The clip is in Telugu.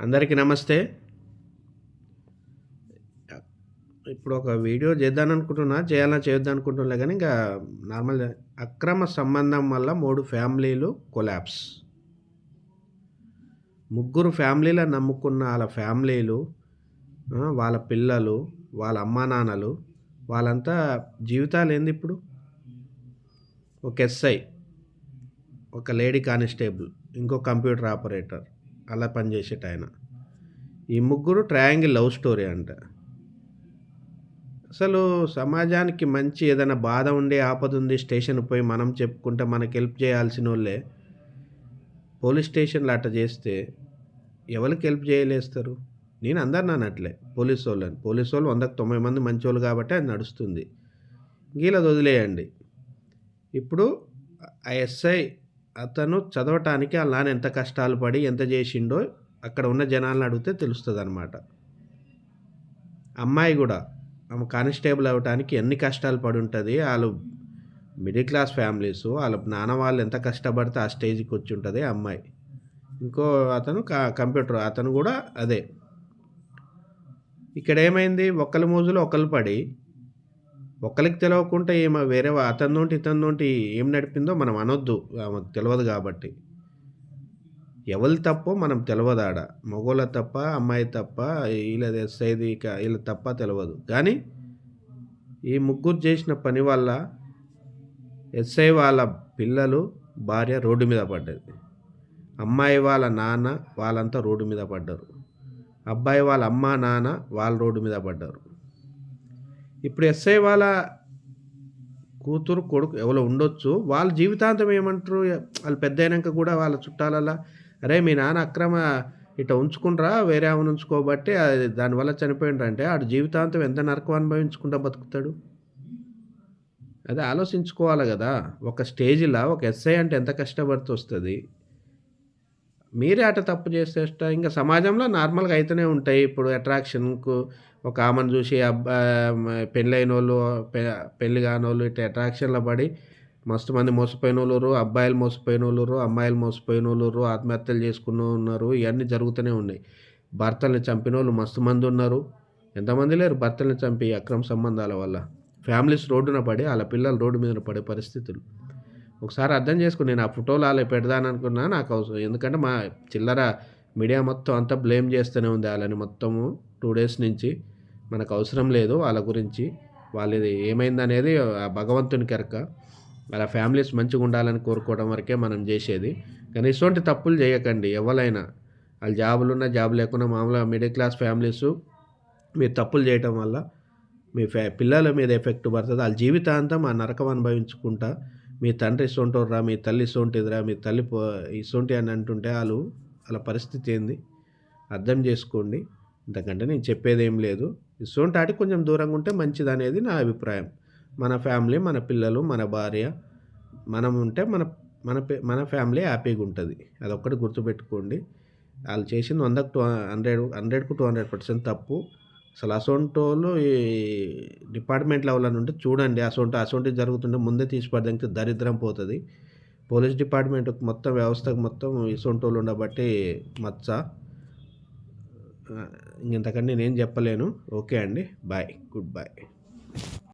అందరికీ నమస్తే. ఇప్పుడు ఒక వీడియో చేద్దాం అనుకుంటున్నా చేయాలని చేద్దాం అనుకుంటున్నా కానీ ఇంకా నార్మల్ అక్రమ సంబంధం వల్ల మూడు ఫ్యామిలీలు కొలాప్స్. ముగ్గురు ఫ్యామిలీల నమ్ముకున్న వాళ్ళ ఫ్యామిలీలు వాళ్ళ పిల్లలు వాళ్ళ అమ్మా నాన్నలు వాళ్ళంతా జీవితాలు ఏంది ఇప్పుడు? ఒక ఎస్ఐ ఒక లేడీ కానిస్టేబుల్ ఇంకో కంప్యూటర్ ఆపరేటర్. అలా పనిచేసేట ఆయన. ఈ ముగ్గురు ట్రయాంగిల్ లవ్ స్టోరీ అంట. అసలు సమాజానికి మంచి ఏదైనా బాధ ఉండి ఆపద ఉంది స్టేషన్ పోయి మనం చెప్పుకుంటే మనకి హెల్ప్ చేయాల్సిన వాళ్ళే పోలీస్ స్టేషన్లో అట్ట చేస్తే ఎవరికి హెల్ప్ చేయలేస్తారు? నేను అందరిని అన్నట్లే పోలీస్ వాళ్ళని. పోలీస్ వాళ్ళు వందకు తొంభై మంది మంచి వాళ్ళు కాబట్టి అది నడుస్తుంది. గీలది వదిలేయండి. ఇప్పుడు ఆ ఎస్ఐ అతను చదవటానికి ఆ నాన్న ఎంత కష్టాలు పడి ఎంత చేసిండో అక్కడ ఉన్న జనాలను అడిగితే తెలుస్తుంది అనమాట అమ్మాయి కూడా ఆమె కానిస్టేబుల్ అవ్వటానికి ఎన్ని కష్టాలు పడి ఉంటుంది వాళ్ళు మిడిల్ క్లాస్ ఫ్యామిలీస్ వాళ్ళ నాన్న వాళ్ళు ఎంత కష్టపడితే ఆ స్టేజ్కి వచ్చి ఉంటుంది అమ్మాయి. ఇంకో అతను కంప్యూటర్ అతను కూడా అదే. ఇక్కడ ఏమైంది? ఒకళ్ళ మోజులో ఒకళ్ళు పడి ఒక్కరికి తెలవకుండా ఏమో వేరే అతని నుండి ఏం నడిపిందో మనం అనొద్దు. ఆమెకు తెలియదు కాబట్టి. ఎవరి తప్పో మనం తెలియదు ఆడ. మగోళ్ళ తప్ప అమ్మాయి తప్ప వీళ్ళది సైది వీళ్ళ తప్ప తెలియదు కానీ ఈ ముగ్గురు చేసిన పని వల్ల ఎస్ఐ వాళ్ళ పిల్లలు భార్య రోడ్డు మీద పడ్డది. అమ్మాయి వాళ్ళ నాన్న వాళ్ళంతా రోడ్డు మీద పడ్డారు. అబ్బాయి వాళ్ళ అమ్మ నాన్న వాళ్ళ రోడ్డు మీద పడ్డారు. ఇప్పుడు ఎస్ఐ వాళ్ళ కూతురు కొడుకు ఎవరో ఉండొచ్చు. వాళ్ళ జీవితాంతం ఏమంటారు? వాళ్ళు పెద్ద అయినాక కూడా వాళ్ళ చుట్టాలలా అరే మీ నాన్న అక్రమ ఇట ఉంచుకుండ్రా వేరే ఆమెను ఉంచుకోబట్టి అది దానివల్ల చనిపోయిండ్రంటే ఆడు జీవితాంతం ఎంత నరకం అనుభవించుకుంటా బతుకుతాడు? అదే ఆలోచించుకోవాలి కదా. ఒక స్టేజ్లో ఒక ఎస్ఐ అంటే ఎంత కష్టపడుతూ వస్తుంది మీరే అట తప్పు చేసేట ఇంకా సమాజంలో నార్మల్గా అయితేనే ఉంటాయి. ఇప్పుడు అట్రాక్షన్కు ఒక ఆమెను చూసి అబ్బా పెళ్ళైన వాళ్ళు పెళ్ళి కాని వాళ్ళు ఇట్లా అట్రాక్షన్లో పడి మస్తు మంది మోసపోయిన వాళ్ళు అబ్బాయిలు మోసపోయిన వాళ్ళు అమ్మాయిలు మోసపోయిన వాళ్ళు ఆత్మహత్యలు చేసుకున్న ఉన్నారు. ఇవన్నీ జరుగుతూనే ఉన్నాయి. భర్తల్ని చంపిన వాళ్ళు మస్తు మంది ఉన్నారు. ఎంతమంది లేరు భర్తల్ని చంపి అక్రమ సంబంధాల వల్ల. ఫ్యామిలీస్ రోడ్డున పడి వాళ్ళ పిల్లలు రోడ్డు మీద పడే పరిస్థితులు. ఒకసారి అర్థం చేసుకుని నేను ఆ ఫోటోలు అలా పెడదాననుకున్నా నాకు అవసరం ఎందుకంటే మా చిల్లర మీడియా మొత్తం అంతా బ్లేమ్ చేస్తూనే ఉంది వాళ్ళని మొత్తము టూ డేస్ నుంచి. మనకు అవసరం లేదు వాళ్ళ గురించి. వాళ్ళది ఏమైందనేది భగవంతుని కెరక. వాళ్ళ ఫ్యామిలీస్ మంచిగా ఉండాలని కోరుకోవడం వరకే మనం చేసేది. కానీ ఇటువంటి తప్పులు చేయకండి ఎవరైనా వాళ్ళు జాబులు ఉన్నా జాబ్ లేకున్నా మామూలుగా మిడిల్ క్లాస్ ఫ్యామిలీస్ మీరు తప్పులు చేయటం వల్ల మీ ఫ్యా పిల్లల మీద ఎఫెక్ట్ పడుతుంది. వాళ్ళ జీవితాంతం ఆ నరకం అనుభవించుకుంటా మీ తండ్రి సొంటోర్రా మీ తల్లి సొంటిదిరా మీ తల్లి ఇసొంటి అని అంటుంటే వాళ్ళు వాళ్ళ పరిస్థితి ఏంది? అర్థం చేసుకోండి. ఇంతకంటే నేను చెప్పేది ఏం లేదు. ఇసొంటి ఆడికి కొంచెం దూరంగా ఉంటే మంచిది అనేది నా అభిప్రాయం. మన ఫ్యామిలీ మన పిల్లలు మన భార్య మనం ఉంటే మన మన మన ఫ్యామిలీ హ్యాపీగా ఉంటుంది. అదొక్కటి గుర్తుపెట్టుకోండి. వాళ్ళు చేసింది వందకు టూ హండ్రెడ్ హండ్రెడ్కు టూ హండ్రెడ్ పర్సెంట్ తప్పు. అసలు అసొంటోళ్ళు ఈ డిపార్ట్మెంట్ లెవెల్ ఉంటే చూడండి అసొంటి అసొంటి జరుగుతుంటే ముందే తీసి పడడానికి దరిద్రం పోతుంది. పోలీస్ డిపార్ట్మెంట్ మొత్తం వ్యవస్థకు మొత్తం ఇసొంటోళ్ళు ఉండబట్టి మచ్చ. ఇంతకంటే నేనేం చెప్పలేను. ఓకే అండి. బాయ్. Good bye.